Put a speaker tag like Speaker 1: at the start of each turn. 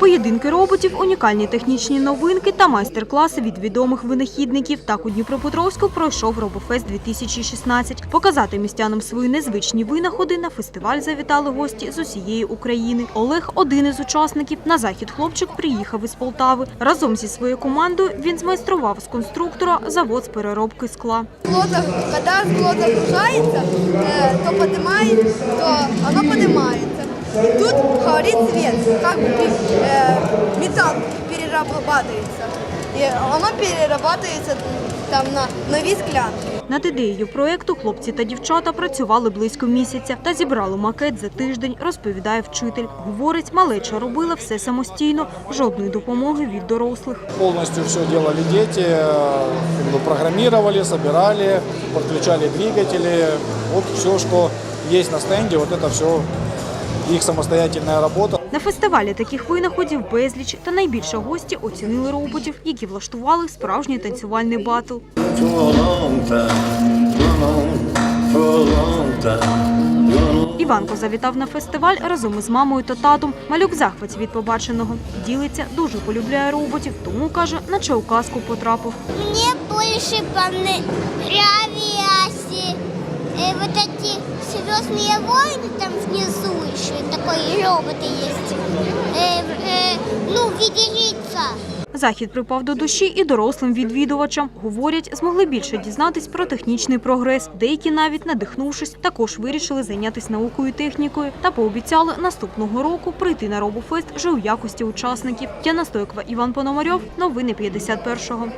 Speaker 1: Поєдинки роботів, унікальні технічні новинки та майстер-класи від відомих винахідників. Так у Дніпропетровську пройшов Робофест 2016. Показати містянам свої незвичні винаходи на фестиваль завітали гості з усієї України. Олег один із учасників. На захід хлопчик приїхав із Полтави. Разом зі своєю командою він змайстрував з конструктора завод з переробки скла.
Speaker 2: плота, когда скло загружается, э, то поднимает, то оно поднимается. И тут горит свет, как бы э, металл перерабатывается. И оно перерабатывается там на нові склянки.
Speaker 1: Над ідеєю проекту хлопці та дівчата працювали близько місяця та зібрали макет за тиждень, розповідає вчитель. Говорить, малеча робила все самостійно, жодної допомоги від дорослих.
Speaker 3: Полностью все делали дети, э, как бы программировали, собирали, подключали двигатели. Вот все, что есть на стенде, вот это все их самостоятельная работа.
Speaker 1: На фестивалі таких винаходів безліч, та найбільше гості оцінили роботів, які влаштували справжній танцювальний батл.
Speaker 4: for a long time, gone on for a long time, gone on.
Speaker 1: Іванко завітав на фестиваль разом із мамою та татом. Малюк захваті від побаченого. Ділиться, дуже полюбляє роботів, тому каже, наче у казку потрапив.
Speaker 5: Мне больше понравились э, вот эти звездные войны там внизу еще такой робот есть. Э, э, ну, в виде лица.
Speaker 1: Захід припав до душі і дорослим відвідувачам. Говорять, змогли більше дізнатись про технічний прогрес. Деякі навіть надихнувшись, також вирішили зайнятися наукою і технікою та пообіцяли наступного року прийти на Робофест вже у якості учасників. Яна Стойкова, Іван Пономарьов. Новини 51-го.